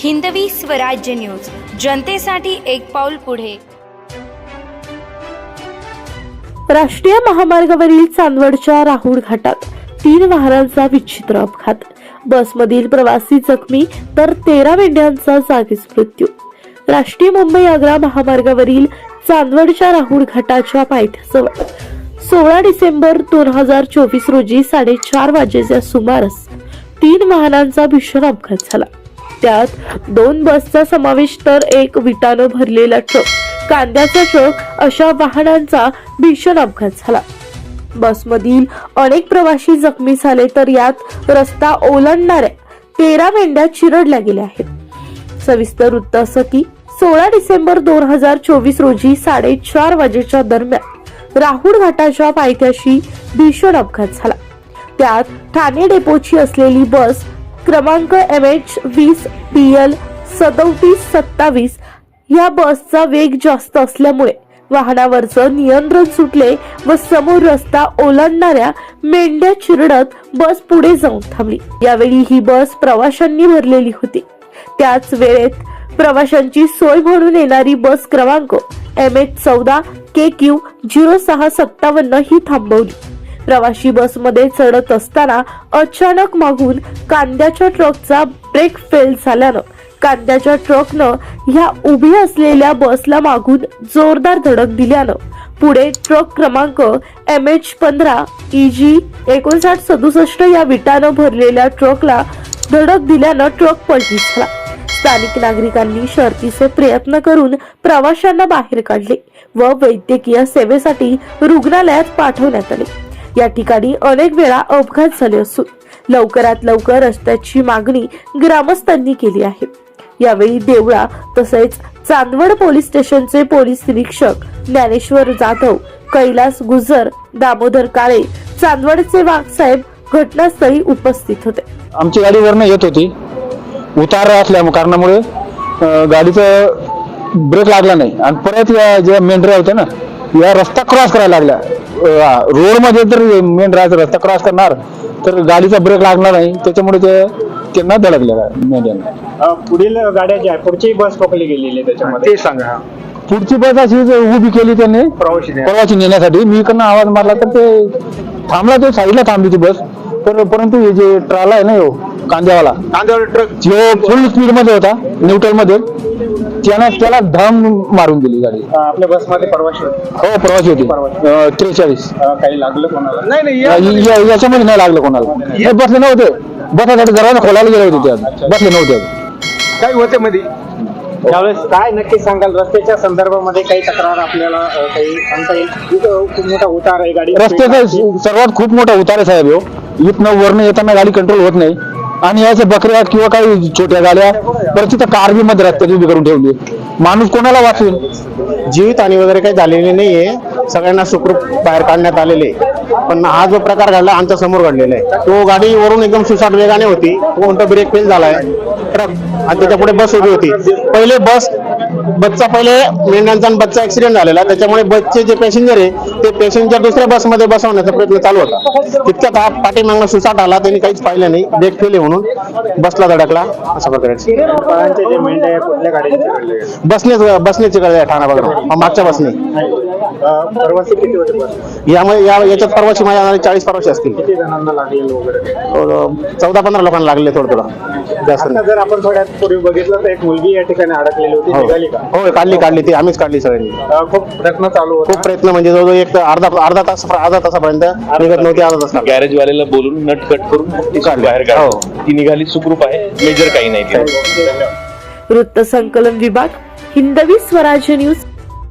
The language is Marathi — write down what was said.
हिंदवी स्वराज्य न्यूज. जनतेसाठी एक पाऊल पुढे. राष्ट्रीय महामार्गावरील चांदवडच्या राहुल घाटात तीन वाहनांचा विचित्र अपघात. बसमधील प्रवासी जखमी तर तेरा मेंढ्यांचा जागीच मृत्यू. राष्ट्रीय मुंबई आग्रा महामार्गावरील चांदवडच्या राहुल घाटाच्या पायथ्याजवळ सोळा डिसेंबर दोन हजार चोवीस रोजी साडेचार वाजेच्या सुमारास तीन वाहनांचा भीषण अपघात झाला. त्यात दोन बसचा समावेश तर एक विटानं भरलेला ट्रक कांद्याचा ट्रक अशा वाहनांचा भीषण अपघात झाला. बसमधील अनेक प्रवासी जखमी झाले तर यात रस्ता ओलांडणाऱ्या तेरा मेंढ्या चिरडल्या गेल्या आहेत. सविस्तर वृत्त असं की सोळा डिसेंबर दोन हजार चोवीस रोजी साडेचार वाजेच्या दरम्यान राहुल घाटाच्या पायथ्याशी भीषण अपघात झाला. त्यात ठाणे डेपोची असलेली बस क्रमांक एम एच वीस पी एल सदोतीस सत्तावीस. या बसचा वेग जास्त असल्यामुळे वाहनावरचं नियंत्रण सुटले व समोर रस्ता ओलांडणाऱ्या मेंढ्या चिरडत बस पुढे जाऊन थांबली. यावेळी ही बस प्रवाशांनी भरलेली होती. त्याच वेळेत प्रवाशांची सोय म्हणून येणारी बस क्रमांक एम एच चौदा के क्यू झिरो सहा सत्तावन्न ही थांबवली. प्रवासी बसमध्ये चढत असताना अचानक मागून कांद्याच्या ट्रकचा ब्रेक फेल झाल्यानं कांद्याच्या ट्रकनं ह्या उभी असलेल्या बसला मागून जोरदार धडक दिल्यानं पुढे ट्रक क्रमांक एम एच पंधरा ई जी एकोणसाठ सदुसष्ट या विटानं भरलेल्या ट्रकला धडक दिल्यानं ट्रक पलटी झाला. स्थानिक नागरिकांनी शर्तीचे प्रयत्न करून प्रवाशांना बाहेर काढले व वैद्यकीय सेवेसाठी रुग्णालयात पाठवण्यात आले. या ठिकाणी अनेक वेळा अपघात झाले असून लवकरात लवकर रस्त्याची मागणी ग्रामस्थांनी केली आहे. यावेळी देवळा तसेच चांदवड पोलीस स्टेशनचे पोलीस निरीक्षक ज्ञानेश्वर जाधव कैलास गुजर दामोदर काळे चांदवडचे वाघसाहेब घटनास्थळी उपस्थित होते. आमची गाडी वरनं येत होती. उतार असल्या कारणामुळे अं, गाडीचं ब्रेक लागला नाही. आणि परत या ज्या मेंढऱ्या होत्या ना या रस्ता क्रॉस करायला लागल्या. रोडमध्ये तर मेंढराचा रस्ता क्रॉस करणार तर गाडीचा ब्रेक लागणार नाही त्याच्यामुळे ते त्यांना धडकल्या मेंढ्यांना पुढील गाड्या ज्या आहे, पुढची बस ठोकली गेलेली त्याच्यामध्ये? ते सांगा. पुढची बस अशी उभी केली त्यांनी प्रवासी नेण्यासाठी. मी इकडनं आवाज मारला तर ते थांबला तो साईडला थांबली ती बस. पर परंतु हे जे ट्राला आहे ना हो कांद्यावाला कांद्यावर ट्रक जो फुल स्पीडमध्ये होता न्यूट्रलमध्ये. त्यानं त्याला धम मारून दिली गाडी. अ, आपल्या बसमध्ये प्रवासी होते. हो प्रवासी होती. त्रेचाळीस. अ, काही लागलं कोणाला? नाही नाही या- या- या- याच्यामध्ये नाही लागलं कोणाला. हे बसले नव्हते. बसासाठी दरवाजा खोलायला गेले होते त्यात बसले नव्हते काय होते मध्ये त्यावेळेस काय नक्की सांगाल? रस्त्याच्या संदर्भामध्ये काही तक्रार आपल्याला अ, काही सांगता येईल? इथं खूप मोठा उतार आहे गाडी रस्त्याचा सर्वात खूप मोठा उतार आहे साहेब हो. इथनं वरनं येताना गाडी कंट्रोल होत नाही. आणि याच्या बकऱ्या किंवा काही छोट्या गाड्या परत तिथं कारवी मध्ये रस्त्यात उभी करून ठेवली. माणूस कोणाला वाचवेल? आणि वगैरे काही झालेली नाहीये. सगळ्यांना सुखरूप बाहेर काढण्यात आलेले पण हा जो प्रकार घडला आमच्यासमोर घडलेला आहे. तो गाडी वरून एकदम सुसाट वेगाने होती. कोणता ब्रेक फेल झालाय. ट्रक. आणि त्याच्या पुढे बस उभी होती. पहिले बस बसचा पहिले मेंढ्यांचा आणि बसचा ऍक्सिडेंट झालेला. त्याच्यामुळे बसचे जे पॅसेंजर आहे ते पॅसेंजर दुसऱ्या बसमध्ये बसवण्याचा प्रयत्न चालू होता. तितक्यात हा पाठीमागला सुसाट आला त्यांनी काहीच पाहिलं नाही. ब्रेक फेल म्हणून बसला धडकला. अशा प्रकारे? बसनेच बसण्याची गरज आहे ठाणा बघा. मागच्या बसने. प्रवासी किती होते यामुळे या याच्यात परवाची माझ्या अंदाजे चाळीस परवाची असतील. किती जणांना लागलेलं वगैरे? चौदा पंधरा लोकांना लागले थोडं थोडं. जास्त आता. जर आपण थोड्यात पूर्वी बघितलं तर एक मुलगी या ठिकाणी अडकलेली होती निघाली का? हो हो, काढली काढली ती. आम्हीच काढली सगळ्यांनी. अ, खूप प्रयत्न चालू खूप होता प्रयत्न म्हणजे जवळजवळ एक तर अर्धा अर्धा तास अर्धा तासापर्यंत निघत नव्हती अर्धा तास. गॅरेज वाल्याला बोलून नट कट करून ती काढली. बाहेर काढली. हो. ती निघाली सुखरूप आहे. मेजर काही नाही तिला. वृत्त संकलन विभाग हिंदवी स्वराज्य न्यूज.